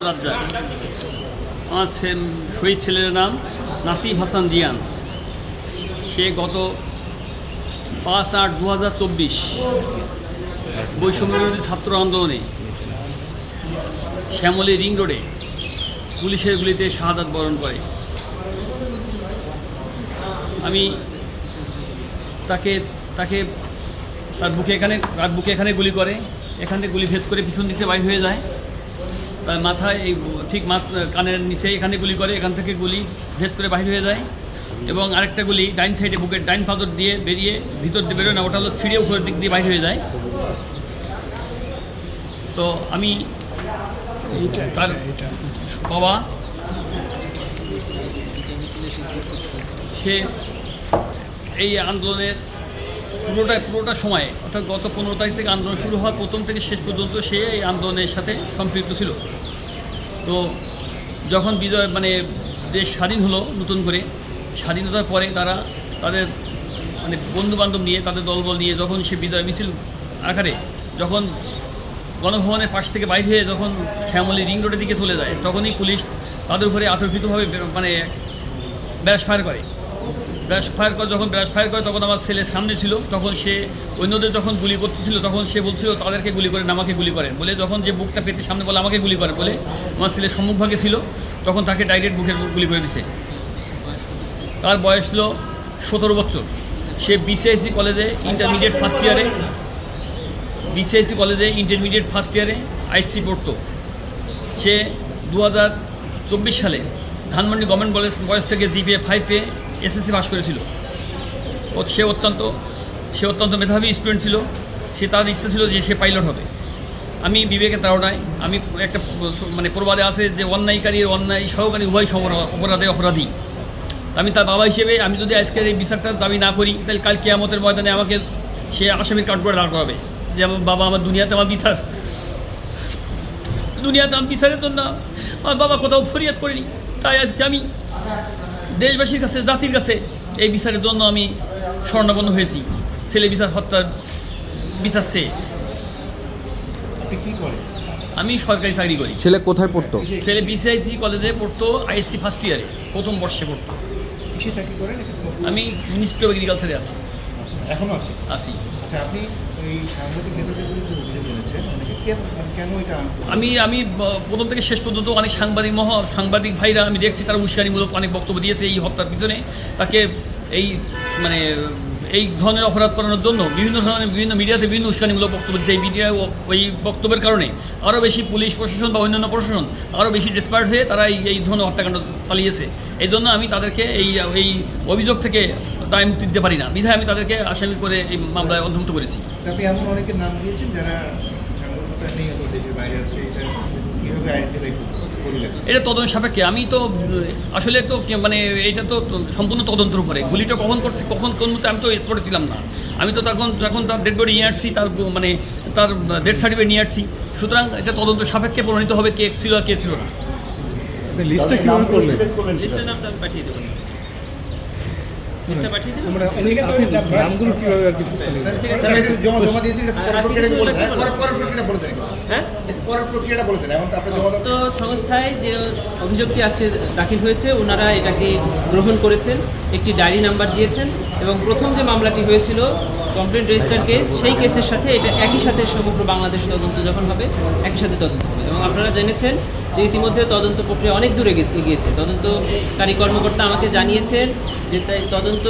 রাজ্জাক আমার শহীদ ছেলের নাম নাসিব হাসান রিয়ান সে গত পাঁচ আট দু হাজার চব্বিশ বৈষম্যবিরোধী ছাত্র আন্দোলনে শ্যামলী রিং রোডে পুলিশের গুলিতে শাহাদাত বরণ করে। আমি তাকে তাকে তার বুকে এখানে, তার বুকে এখানে গুলি করে। এখান থেকে গুলি ভেদ করে পিছন দিকে বাইর হয়ে যায়। মাথায় এই ঠিক কানের নিচে এখানে গুলি করে, এখান থেকে গুলি ভেদ করে বাহির হয়ে যায়। এবং আরেকটা গুলি ডাইন সাইডে বুকের ডাইন পাথর দিয়ে বেরিয়ে ভিতর দিয়ে বেরোয় না, ওটা হলো ছিঁড়ে উপরের দিক দিয়ে বাইর হয়ে যায়। তো আমি তার বাবা, সে এই আন্দোলনের পুরোটা পুরোটা সময়। অর্থাৎ গত পনেরো তারিখ থেকে আন্দোলন শুরু হওয়ার প্রথম থেকে শেষ পর্যন্ত সে এই আন্দোলনের সাথে সম্পৃক্ত ছিল। তো যখন বিজয় মানে দেশ স্বাধীন হলো নতুন করে, স্বাধীনতার পরে তারা তাদের মানে বন্ধু বান্ধব নিয়ে, তাদের দলবল নিয়ে যখন সে বিজয় মিছিল আকারে, যখন গণভবনের পাশ থেকে বাইরে হয়ে যখন শ্যামলী রিং রোডের দিকে চলে যায়, তখনই পুলিশ তাদের উপরে আতর্কিতভাবে মানে ব্যাস ফায়ার করে। ব্রাশ ফায়ার করে, যখন ব্রাশ ফায়ার করে, তখন আমার ছেলে সামনে ছিল। তখন সে অন্যদের যখন গুলি করতেছিল, তখন সে বলছিল, তাদেরকে গুলি করেন, আমাকে গুলি করেন। বলে যখন যে বুকটা পেতে সামনে বলে, আমাকে গুলি করে বলে আমার ছেলে সম্মুখভাগে ছিল, তখন তাকে ডাইরেক্ট বুকের গুলি করে দিছে। তার বয়স ছিল সতেরো বছর। সে বিসিআইসি কলেজে ইন্টারমিডিয়েট ফার্স্ট ইয়ারে বিসিআইসি কলেজে ইন্টারমিডিয়েট ফার্স্ট ইয়ারে আইসি পড়তো। সে দু হাজার চব্বিশ সালে ধানমন্ডি গভর্নমেন্ট কলেজ কলেজ থেকে জিপিএ ফাইভ পেয়ে এসএসসি পাস করেছিল। ও সে অত্যন্ত সে অত্যন্ত মেধাবী স্টুডেন্ট ছিল। সে তার ইচ্ছা ছিল যে সে পাইলট হবে। আমি বিবেকের তাড়নায়, আমি একটা মানে প্রবাদে আছে যে অন্যায়কারী, অন্যায় সহকারী, উভয় অপরাধে অপরাধী। আমি তার বাবা হিসেবে, আমি যদি আজকের এই বিচারটার দাবি না করি, তাহলে কাল কেয়ামতের ময়দানে আমাকে সে আসামির কাঠ করে দাঁড় করাবে। যে আমার বাবা আমার দুনিয়াতে আমার বিচার। দুনিয়াতে আমি বিচারের জন্য, আমার বাবা কোথাও ফরিয়াদ করিনি। তাই আজকে আমি দেশবাসীর কাছে জাতির কাছে এই বিচারের জন্য আমি স্বর্ণাপন্ন হয়েছি। ছেলে বিচার হত্যার বিচার চেয়ে। কি করেন? আমি সরকারি চাকরি করি। ছেলে কোথায় পড়তো? ছেলে বিসিআইসি কলেজে পড়তো আইএসসি ফার্স্ট ইয়ারে প্রথম বর্ষে পড়তো। আমি মিনিস্ট্রি অফ এগ্রিকালচারে আছি। এখনও আছে আছি। আচ্ছা আপনি মানে এটা আমি আমি প্রথম থেকে শেষ পর্যন্ত অনেক সাংবাদিক মহ সাংবাদিক ভাইরা আমি দেখছি, তারা উস্কানিমূলক অনেক বক্তব্য দিয়েছে এই হত্যার পিছনে। তাকে এই মানে এই ধরনের অপরাধ করানোর জন্য বিভিন্ন ধরনের বিভিন্ন মিডিয়াতে বিভিন্ন উস্কানিমূলক বক্তব্য দিচ্ছে এই মিডিয়া ওই বক্তব্যের কারণে আরও বেশি পুলিশ প্রশাসন বা অন্যান্য প্রশাসন আরও বেশি ডেসপার্ট হয়ে তারা এই এই ধরনের হত্যাকাণ্ড চালিয়েছে। এই জন্য আমি তাদেরকে এই এই অভিযোগ থেকে দায় মুক্তি দিতে পারি না। বিধায় আমি তাদেরকে আসামি করে এই মামলায় অন্তর্ভুক্ত করেছি। আপনি এমন অনেকের নাম দিয়েছেন যারা বাইরে আছে এটা কীভাবে আইডেন্টিফাই এটা তদন্ত সাপেক্ষে। আমি তো আসলে তো মানে এটা তো সম্পূর্ণ তদন্তের উপরে। গুলিটা কখন করছে কখন কোন মুহূর্তে আমি তো স্পটে ছিলাম না। আমি তো তখন যখন তার ডেড বডি নিয়ে আসছি তার মানে তার ডেথ সার্টিফিকেট নিয়ে আসছি। সুতরাং এটা তদন্ত সাপেক্ষে প্রমাণিত হবে কে ছিল আর কে ছিল না। লিস্টটা কীভাবে করলেন? লিস্টের নামটা পাঠিয়ে দেবো লিস্টটা পাঠিয়ে দেবো আমরা আপনি নামগুলো কীভাবে আর কি জমা দিয়েছি হ্যাঁ? তো সংস্থায় যে অভিযোগটি আজকে দাখিল হয়েছে ওনারা এটাকে গ্রহণ করেছেন একটি ডায়েরি নাম্বার দিয়েছেন এবং প্রথম যে মামলাটি হয়েছিল কমপ্লেন রেজিস্টার কেস সেই কেসের সাথে এটা একই সাথে সমগ্র বাংলাদেশ তদন্ত যখন হবে, একই সাথে তদন্ত হবে। এবং আপনারা জেনেছেন যে ইতিমধ্যে তদন্ত প্রক্রিয়া অনেক দূরে এগিয়ে- এগিয়েছে। তদন্তকারী কর্মকর্তা আমাকে জানিয়েছেন যে তাই তদন্ত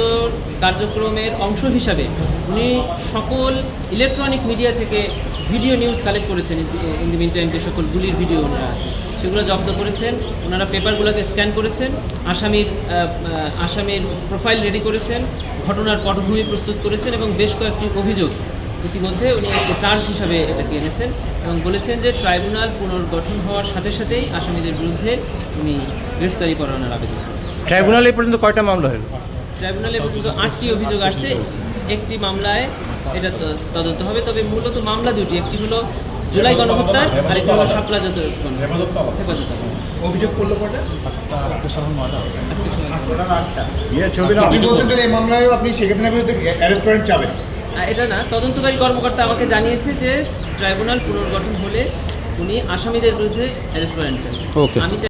কার্যক্রমের অংশ হিসাবে উনি সকল ইলেকট্রনিক মিডিয়া থেকে ভিডিও নিউজ কালেক্ট করেছেন। ইন দি মিন টাইম যে সকল গুলির ভিডিও ওনারা আছে সেগুলো জব্দ করেছেন ওনারা পেপারগুলোকে স্ক্যান করেছেন আসামির আসামির প্রোফাইল রেডি করেছেন ঘটনার পটভূমি প্রস্তুত করেছেন এবং বেশ কয়েকটি অভিযোগ ইতিমধ্যে উনি একটি চার্জ হিসাবে এটাকে এনেছেন এবং বলেছেন যে ট্রাইব্যুনাল পুনর্গঠন হওয়ার সাথে সাথেই আসামিদের বিরুদ্ধে উনি গ্রেফতারি করানোর আবেদন ট্রাইব্যুনালে পর্যন্ত কয়টা মামলা হলো? ট্রাইব্যুনালে পর্যন্ত আটটি অভিযোগ আসছে একটি মামলায় এটা তো- তদন্ত হবে তবে মূলত মামলা দুটি একটি হলো জুলাই গণহত্যার আর একটি হলো শাপলা জাতীয় হেফাজত অভিযোগ করল কটা? আজকে আপনি এই মামলায় আপনি সেক্ষেত্রে বিরুদ্ধে অ্যারেস্ট ওয়ারেন্ট চাবেন। এটা না তদন্তকারী কর্মকর্তা আমাকে জানিয়েছে যে ট্রাইব্যুনাল পুনর্গঠন হলে উনি আসামিদের বিরুদ্ধে অ্যারেস্ট ওয়ারেন্ট চান. আমি চাই